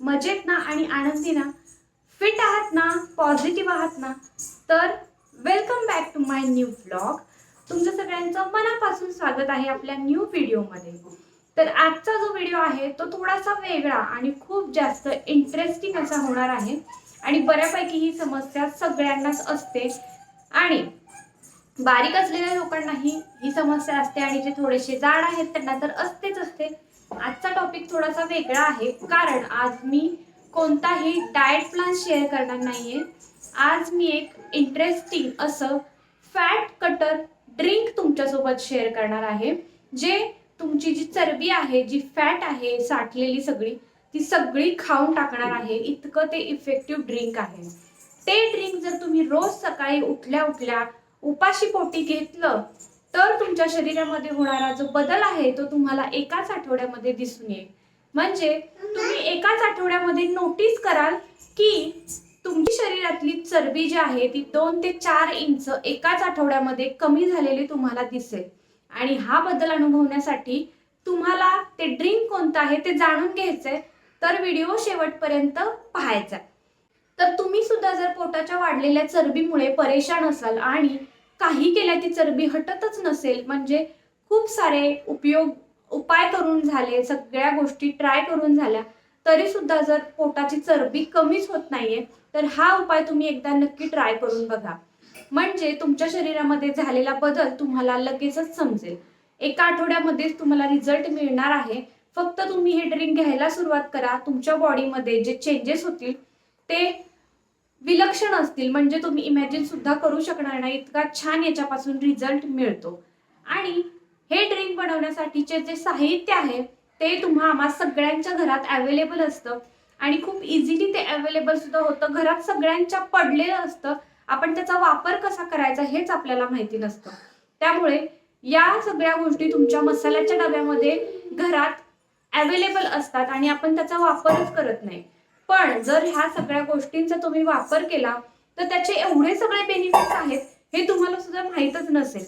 मजेत ना आणि आनंदी ना फिट आहात ना पॉझिटिव्ह आहात ना तर welcome back to my new blog तुमचं सगळ्यांचं मनापासून स्वागत आहे आपल्या न्यू व्हिडिओमध्ये तर आजचा जो व्हिडिओ आहे तो थोडासा वेगळा आणि खूप जास्त इंटरेस्टिंग असा होणार आहे. आणि बऱ्यापैकी ही समस्या सगळ्यांनाच असते. आणि बारीक असलेल्या लोकांनाही ही समस्या असते आणि जे थोडेसे जाड आहेत त्यांना तर असतेच असते. आजचा टॉपिक थोडासा वेगळा आहे. कारण आज मी कोणताही डाएट प्लॅन शेअर करणार नाहीये. आज मी एक इंटरेस्टिंग असं फॅट कटर ड्रिंक तुमच्यासोबत शेअर करणार आहे. जे तुमची जी चरबी आहे जी फॅट आहे साठलेली सगळी ती सगळी खाऊन टाकणार आहे. इतकं ते इफेक्टिव्ह ड्रिंक आहे. ते ड्रिंक जर तुम्ही रोज सकाळी उठल्या उठल्या उपाशी पोटी घेतलं तर तुमच्या शरीरामध्ये होणारा जो बदल आहे तो तुम्हाला एकाच आठवड्यामध्ये दिसून येईल. म्हणजे तुम्ही एकाच आठवड्यामध्ये नोटीस कराल की तुमची शरीरातली चरबी जी आहे ती दोन ते चार इंच एकाच आठवड्यामध्ये कमी झालेली तुम्हाला दिसेल. आणि हा बदल अनुभवण्यासाठी तुम्हाला ते ड्रिंक कोणतं आहे ते जाणून घ्यायचंय. तर व्हिडिओ शेवटपर्यंत पाहायचा आहे. तर तुम्ही सुद्धा जर पोटाच्या वाढलेल्या चरबीमुळे परेशान असाल आणि काही केल्या ती चरबी हटतच नसेल. म्हणजे खूप सारे उपयोग उपाय करून झाले सगळ्या गोष्टी ट्राय करून झाल्या. तरी सुद्धा जर पोटाची चरबी कमीच होत नाहीये तर हा उपाय तुम्ही एकदा नक्की ट्राय करून बघा. म्हणजे तुमच्या शरीरामध्ये झालेला बदल तुम्हाला लगेचच समजेल. एका आठवड्यामध्येच तुम्हाला रिझल्ट मिळणार आहे. फक्त तुम्ही हे ड्रिंक घ्यायला सुरुवात करा. तुमच्या बॉडीमध्ये जे चेंजेस होतील ते विलक्षण असतील म्हणजे तुम्ही इमॅजिन सुद्धा करू शकणार नाही. इतका छान याच्यापासून रिझल्ट मिळतो. आणि हे ड्रिंक बनवण्यासाठीचे जे साहित्य आहे ते तुम्हा आम्हा सगळ्यांच्या घरात अवेलेबल असतं. आणि खूप इझिली ते अवेलेबल सुद्धा होतं. घरात सगळ्यांच्या पडलेलं असतं. आपण त्याचा वापर कसा करायचा हेच आपल्याला माहिती नसतं. त्यामुळे या सगळ्या गोष्टी तुमच्या मसाल्याच्या डब्यामध्ये घरात अवेलेबल असतात आणि आपण त्याचा वापरच करत नाही. पण जर ह्या सगळ्या गोष्टींचा तुम्ही वापर केला तर त्याचे एवढे सगळे बेनिफिट्स आहेत हे तुम्हाला सुद्धा माहीतच नसेल.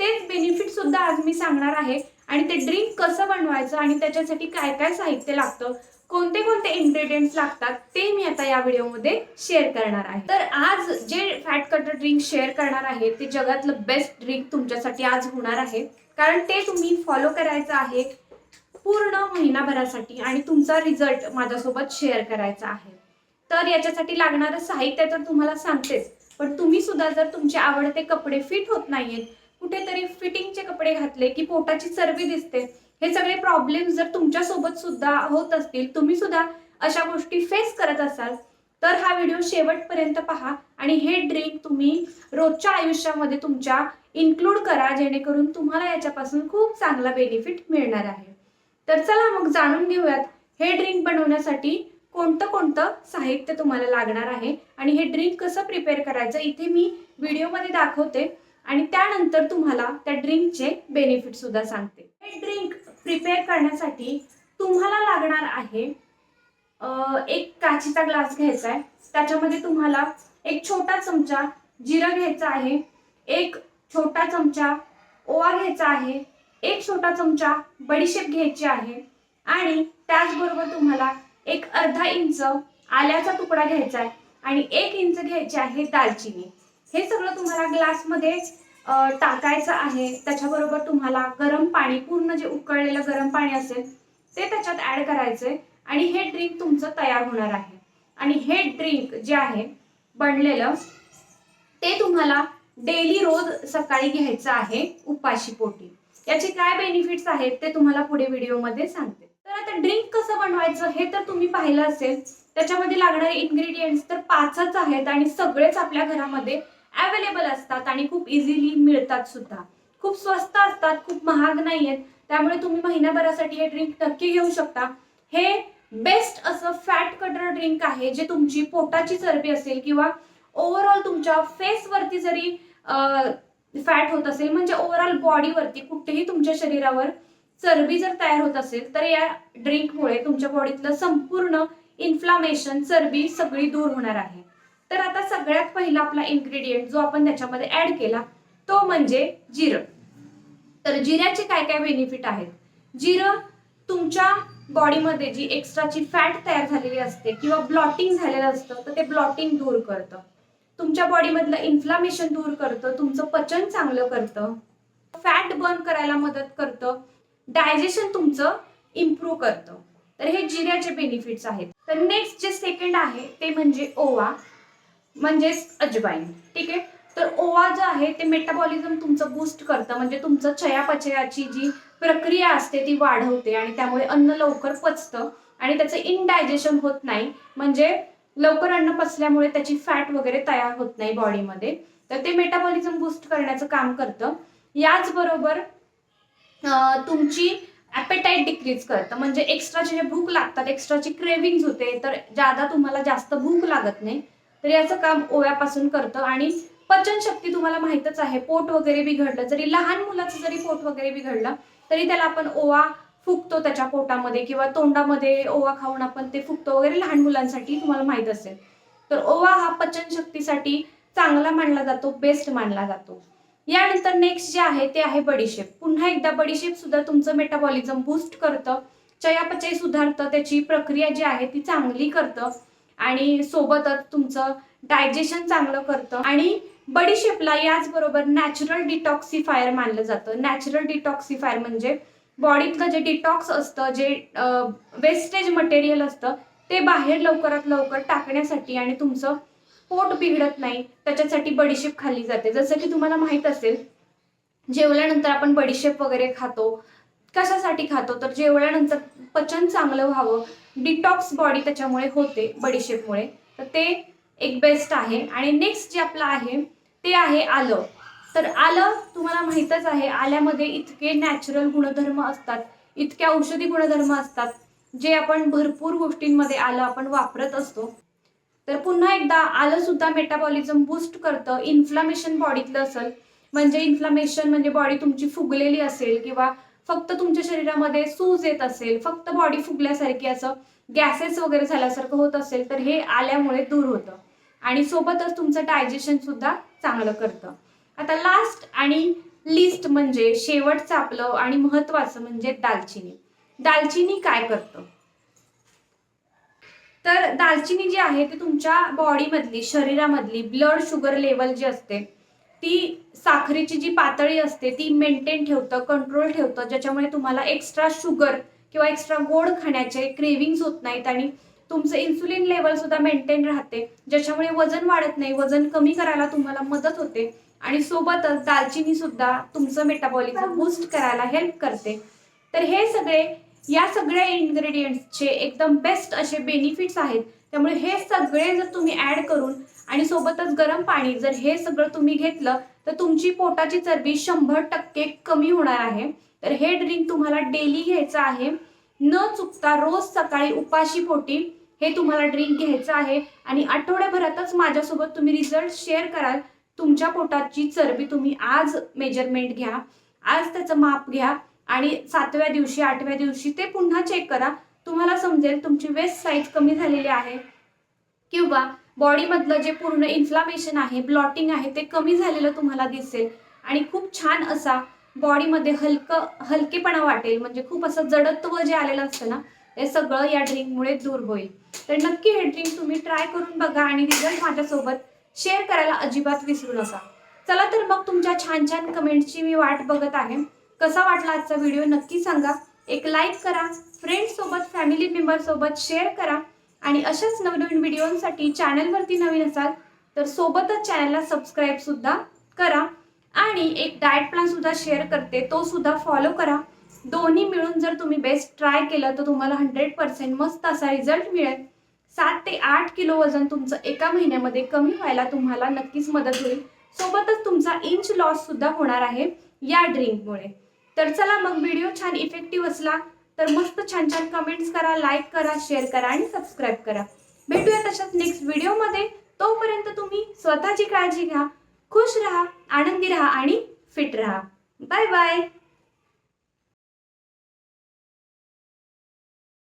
तेच बेनिफिट सुद्धा आज मी सांगणार आहे आणि ते ड्रिंक कसं बनवायचं आणि त्याच्यासाठी काय काय साहित्य लागतं कोणते कोणते इन्ग्रेडियंट्स लागतात ते मी आता या व्हिडिओमध्ये शेअर करणार आहे. तर आज जे फॅट कटर ड्रिंक शेअर करणार आहे ते जगातलं बेस्ट ड्रिंक तुमच्यासाठी आज होणार आहे. कारण ते तुम्ही फॉलो करायचं आहे पूर्ण महिनाभरासाठी आणि तुमचा रिझल्ट माझ्यासोबत शेअर करायचा आहे. तर याच्यासाठी लागणारं साहित्य तर तुम्हाला सांगतेच पण तुम्ही सुद्धा जर तुमचे आवडते कपडे फिट होत नाहीयेत कुठेतरी फिटिंगचे कपडे घातले की पोटाची चरबी दिसते हे सगळे प्रॉब्लेम जर तुमच्यासोबत सुद्धा होत असतील तुम्ही सुद्धा अशा गोष्टी फेस करत असाल तर हा व्हिडिओ शेवटपर्यंत पहा आणि हे ड्रिंक तुम्ही रोजच्या आयुष्यामध्ये तुमच्या इन्क्लूड करा जेणेकरून तुम्हाला याच्यापासून खूप चांगला बेनिफिट मिळणार आहे. तर चला मग जाणून घेऊयात हे ड्रिंक बनवण्यासाठी कोणतं कोणतं साहित्य तुम्हाला लागणार आहे आणि हे ड्रिंक कसं प्रिपेअर करायचं इथे मी व्हिडिओमध्ये दाखवते आणि त्यानंतर तुम्हाला त्या ड्रिंकचे बेनिफिट सुद्धा सांगते. हे ड्रिंक प्रिपेअर करण्यासाठी तुम्हाला लागणार आहे एक काचीचा ग्लास घ्यायचा आहे. त्याच्यामध्ये तुम्हाला एक छोटा चमचा जिरं घ्यायचा आहे एक छोटा चमचा ओवा घ्यायचा आहे एक छोटा चमचा बडीशेप घ्यायची आहे. आणि त्याचबरोबर तुम्हाला एक अर्धा इंच आल्याचा तुकडा घ्यायचा आहे. आणि एक इंच घ्यायची आहे दालचिनी. हे सगळं तुम्हाला ग्लासमध्ये टाकायचं आहे. त्याच्याबरोबर तुम्हाला गरम पाणी पूर्ण जे उकळलेलं गरम पाणी असेल ते त्याच्यात ॲड करायचे आणि हे ड्रिंक तुमचं तयार होणार आहे. आणि हे ड्रिंक जे आहे बनलेलं ते तुम्हाला डेली रोज सकाळी घ्यायचं आहे उपाशी पोटी. याचे काय बेनिफिट्स आहेत ते तुम्हाला पुढे व्हिडिओमध्ये सांगते. तर आता ड्रिंक कसं बनवायचं हे तर तुम्ही पाहिलं असेल. त्याच्यामध्ये लागणारे इन्ग्रेडियंट्स तर पाचच आहेत आणि सगळेच आपल्या घरामध्ये अवेलेबल असतात आणि खूप इझिली मिळतात सुद्धा. खूप स्वस्त असतात खूप महाग नाही आहेत त्यामुळे तुम्ही महिन्याभरासाठी हे ड्रिंक नक्की घेऊ शकता. हे बेस्ट असं फॅट कटर ड्रिंक आहे जे तुमची पोटाची चरबी असेल किंवा ओव्हरऑल तुमच्या फेसवरती जरी फॅट होत असेल म्हणजे ओव्हरऑल बॉडीवरती कुठेही तुमच्या शरीरावर चरबी जर तयार होत असेल तर या ड्रिंकमुळे तुमच्या बॉडीतलं संपूर्ण इन्फ्लामेशन चरबी सगळी दूर होणार आहे. तर आता सगळ्यात पहिला आपला इन्ग्रेडियंट जो आपण त्याच्यामध्ये ऍड केला तो म्हणजे जिरं. तर जिऱ्याचे काय काय बेनिफिट आहेत? जिरं तुमच्या बॉडीमध्ये जी एक्स्ट्राची फॅट तयार झालेली असते किंवा ब्लॉटिंग झालेलं असतं तर ते ब्लॉटिंग दूर करतं. तुमच्या बॉडीमधलं इन्फ्लामेशन दूर करतं तुमचं पचन चांगलं करतं फॅट बर्न करायला मदत करतं डायजेशन तुमचं इम्प्रूव्ह करतं. तर हे जिऱ्याचे बेनिफिट्स आहेत. तर नेक्स्ट जे सेकंड आहे ते म्हणजे ओवा म्हणजेच अजवाईन. ठीक आहे? तर ओवा जो आहे ते मेटाबॉलिझम तुमचं बूस्ट करतं. म्हणजे तुमचं चयापचयाची जी प्रक्रिया असते ती वाढवते आणि त्यामुळे अन्न लवकर पचतं आणि त्याचं इनडायजेशन होत नाही. म्हणजे लवकर अन्न पचल्यामुळे त्याची फॅट वगैरे तयार होत नाही बॉडीमध्ये तर ते मेटाबॉलिझम बूस्ट करण्याचं काम करतं. याचबरोबर तुमची ॲपेटाईट डिक्रीज करतं. म्हणजे एक्स्ट्राचे जे भूक लागतात एक्स्ट्राची क्रेविंग होते तर ज्यादा तुम्हाला जास्त भूक लागत नाही तर याचं काम ओव्यापासून करतं. आणि पचनशक्ती तुम्हाला माहीतच आहे पोट वगैरे बिघडलं जरी लहान मुलाचं जरी पोट वगैरे बिघडलं तरी त्याला आपण ओवा फुकतो त्याच्या पोटामध्ये किंवा तोंडामध्ये ओवा खाऊन आपण ते फुकतो वगैरे लहान मुलांसाठी तुम्हाला माहीत असेल. तर ओवा हा पचनशक्तीसाठी चांगला मानला जातो बेस्ट मानला जातो. यानंतर नेक्स्ट जे आहे ते आहे बडीशेप पुन्हा एकदा बडीशेप सुद्धा तुमचं मेटाबॉलिझम बूस्ट करतं. चयापचय सुधारतं त्याची प्रक्रिया जी आहे ती चांगली करतं. आणि सोबतच तुमचं डायजेशन चांगलं करतं. आणि बडीशेपला याचबरोबर नॅचरल डिटॉक्सिफायर मानलं जातं. नॅचरल डिटॉक्सिफायर म्हणजे बॉडीतलं जे डिटॉक्स असतं जे वेस्टेज मटेरियल असतं ते बाहेर लवकरात लवकर टाकण्यासाठी आणि तुमचं पोट बिघडत नाही त्याच्यासाठी बडीशेप खाल्ली जाते. जसं की तुम्हाला माहीत असेल जेवल्यानंतर आपण बडीशेप वगैरे खातो. कशासाठी खातो? तर जेवल्यानंतर पचन चांगलं व्हावं. डिटॉक्स बॉडी त्याच्यामुळे होते बडीशेपमुळे तर ते एक बेस्ट आहे. आणि नेक्स्ट जे आपलं आहे ते आहे आलं. तर आलं तुम्हाला माहीतच आहे आल्यामध्ये इतके नॅचरल गुणधर्म असतात इतके औषधी गुणधर्म असतात जे आपण भरपूर गोष्टींमध्ये आलं आपण वापरत असतो. तर पुन्हा एकदा आलं सुद्धा मेटाबॉलिझम बूस्ट करतं इन्फ्लामेशन बॉडीतलं असेल म्हणजे इन्फ्लामेशन म्हणजे बॉडी तुमची फुगलेली असेल किंवा फक्त तुमच्या शरीरामध्ये सूज येत असेल फक्त बॉडी फुगल्यासारखी असं गॅसेस वगैरे झाल्यासारखं होत असेल तर हे आल्यामुळे दूर होतं. आणि सोबतच तुमचं डायजेशन सुद्धा चांगलं करतं. आता लास्ट आणि लिस्ट म्हणजे शेवटचं आपलं आणि महत्वाचं म्हणजे दालचिनी. दालचिनी काय करतं? तर दालचिनी जी आहे ती तुमच्या बॉडीमधली शरीरामधली ब्लड शुगर लेवल जी असते ती साखरेची जी पातळी असते ती मेंटेन ठेवतं कंट्रोल ठेवतं ज्याच्यामुळे तुम्हाला एक्स्ट्रा शुगर किंवा एक्स्ट्रा गोड खाण्याचे क्रेविंग्स होत नाहीत आणि तुमचं इन्सुलिन लेवल सुद्धा मेंटेन राहते ज्याच्यामुळे वजन वाढत नाही वजन कमी करायला तुम्हाला मदत होते. आणि सोबतच दालचिनी सुद्धा तुमचं मेटाबॉलिझम बूस्ट करायला हेल्प करते. तर हे सगळे या सगळ्या इन्ग्रेडियंट्सचे एकदम बेस्ट असे बेनिफिट्स आहेत. त्यामुळे हे सगळे जर तुम्ही ऍड करून आणि सोबतच गरम पाणी जर हे सगळं तुम्ही घेतलं तर तुमची पोटाची चरबी शंभर टक्के कमी होणार आहे. तर हे ड्रिंक तुम्हाला डेली घ्यायचं आहे. न चुकता रोज सकाळी उपाशी पोटी हे तुम्हाला ड्रिंक घ्यायचं आहे. आणि आठवड्याभरातच माझ्यासोबत तुम्ही रिझल्ट शेअर कराल. तुमच्या पोटाची चरबी तुम्ही आज मेजरमेंट घ्या. आज त्याचं माप घ्या आणि सातव्या दिवशी आठव्या दिवशी ते पुन्हा चेक करा. तुम्हाला समजेल तुमची वेस्ट साईज कमी झालेली आहे किंवा बॉडीमधलं जे पूर्ण इन्फ्लामेशन आहे ब्लॉटिंग आहे ते कमी झालेलं तुम्हाला दिसेल. आणि खूप छान असा बॉडीमध्ये हलकं हलकेपणा वाटेल. म्हणजे खूप असं जडत्व जे आलेलं असतं ना ते सगळं या ड्रिंकमुळे दूर होईल. तर नक्की हे ड्रिंक तुम्ही ट्राय करून बघा आणि रिझल्ट माझ्यासोबत शेअर करायला अजिबात विसरू नका. चला तर मग तुमच्या छान छान कमेंटची मी वाट बघत आहे. कसा वाटला आजचा व्हिडिओ नक्की सांगा. एक लाईक करा फ्रेंड्ससोबत फॅमिली मेंबरसोबत शेअर करा. आणि अशाच नवनवीन व्हिडिओसाठी चॅनलवरती नवीन असाल तर सोबतच चॅनलला सबस्क्राईबसुद्धा करा. आणि एक डाएट प्लॅनसुद्धा शेअर करते तो सुद्धा फॉलो करा. दोन्ही मिळून जर तुम्ही बेस्ट ट्राय केलं तर तुम्हाला हंड्रेड पर्सेंट मस्त असा रिझल्ट मिळेल. सात ते आठ किलो वजन तुमचं एका महिन्यामध्ये कमी व्हायला तुम्हाला नक्कीच मदत होईल. सोबतच तुमचा इंच लॉस सुद्धा होणार आहे या ड्रिंकमुळे तर चला मग व्हिडिओ छान इफेक्टिव्ह असला तर मस्त छान छान कमेंट्स करा लाईक करा शेअर करा आणि सबस्क्राईब करा. भेटूया तशाच नेक्स्ट व्हिडिओमध्ये तोपर्यंत तुम्ही स्वतःची काळजी घ्या खुश राहा आनंदी राहा आणि फिट राहा. Bye bye